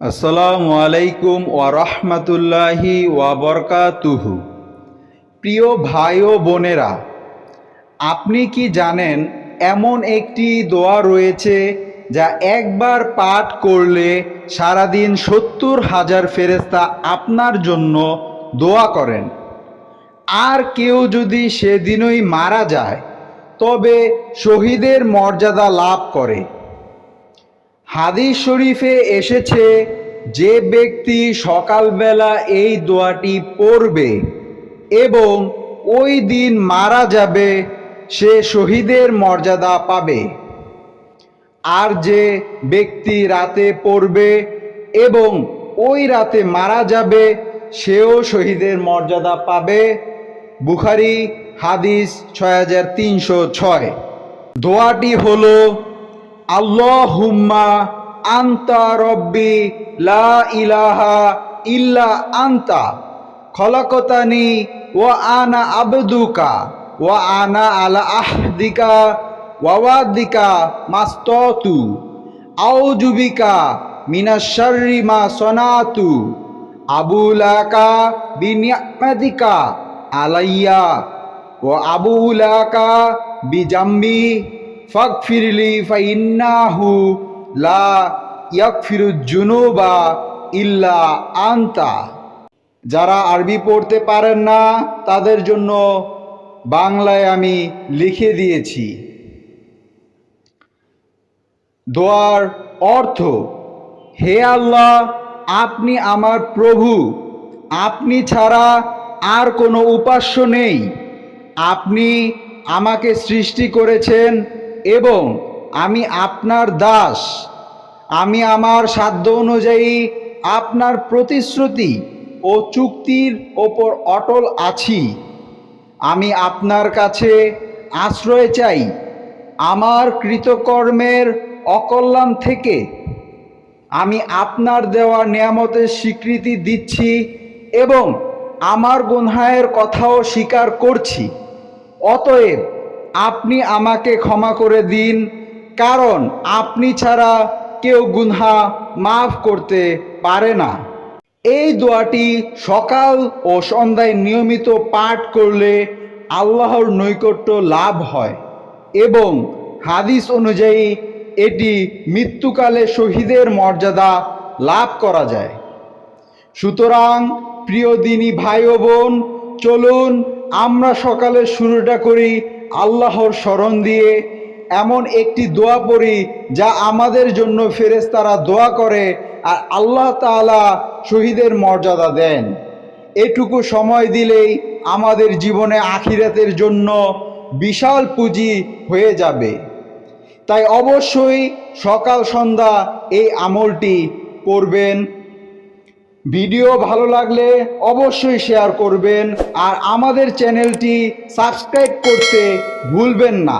আসসালামু আলাইকুম ওয়া রাহমাতুল্লাহি ওয়া প্রিয় ভাই ও বোনেরা, আপনি কি জানেন এমন একটি দোয়া রয়েছে যা একবার পাঠ করলে সারাদিন সত্তর হাজার ফেরেস্তা আপনার জন্য দোয়া করেন? আর কেউ যদি সেদিনই মারা যায়, তবে শহীদের মর্যাদা লাভ করে। হাদিস শরীফে এসেছে, যে ব্যক্তি সকালবেলা এই দোয়াটি পড়বে এবং ওই দিন মারা যাবে, সে শহীদের মর্যাদা পাবে। আর যে ব্যক্তি রাতে পড়বে এবং ওই রাতে মারা যাবে, সেও শহীদের মর্যাদা পাবে। বুখারি হাদিস ছয় হাজার তিনশো ছয়। দোয়াটি হলো আল্লাহুম্মা আন্তা রব্বি লা ইলাহা ইল্লা আন্তা। খলাকতানি ওয়া আনা আবদুকা ওয়া আনা আলা আহদিকা ওয়াওয়াদিকা মাস্ততু। আউজুবিকা মিনাশ শাররি মা সনাতু। আবুলাকা বিনিয়ামাতিকা আলাইয়া। ও আবুলাকা বিজাম্বি ফাগফিরলি ফাইন্নাহু লা ইয়াগফিরু জুনুবা ইল্লা আনতা। যারা আরবি পড়তে পারেন না, তাদের জন্য বাংলায় আমি লিখে দিয়েছি। দোয়ার অর্থ, হে আল্লাহ, আপনি আমার প্রভু, আপনি ছাড়া আর কোনো উপাস্য নেই। আপনি আমাকে সৃষ্টি করেছেন এবং আমি আপনার দাস। আমি আমার সাধ্য অনুযায়ী আপনার প্রতিশ্রুতি ও চুক্তির ওপর অটল আছি। আমি আপনার কাছে আশ্রয় চাই আমার কৃতকর্মের অকল্যাণ থেকে। আমি আপনার দেওয়া নিয়ামতের স্বীকৃতি দিচ্ছি এবং আমার গুনহায়ের কথাও স্বীকার করছি। অতএব আপনি আমাকে ক্ষমা করে দিন, কারণ আপনি ছাড়া কেউ গুনহা মাফ করতে পারে না। এই দোয়াটি সকাল ও সন্ধ্যায় নিয়মিত পাঠ করলে আল্লাহর নৈকট্য লাভ হয় এবং হাদিস অনুযায়ী এটি মৃত্যুকালে শহীদের মর্যাদা লাভ করা যায়। সুতরাং প্রিয় দিনী ভাই ও বোন, চলুন আমরা সকালে শুরুটা করি আল্লাহর স্মরণ দিয়ে এমন একটি দোয়া পড়ি যা আমাদের জন্য ফেরেশতারা দোয়া করে আর আল্লাহ তাআলা শহীদের মর্যাদা দেন। এটুকু সময় দিলেই আমাদের জীবনে আখিরাতের জন্য বিশাল পুঁজি হয়ে যাবে। তাই অবশ্যই সকাল সন্ধ্যা এই আমলটি করবেন ভিডিও ভালো লাগলে অবশ্যই শেয়ার করবেন আর আমাদের চ্যানেলটি সাবস্ক্রাইব করতে ভুলবেন না।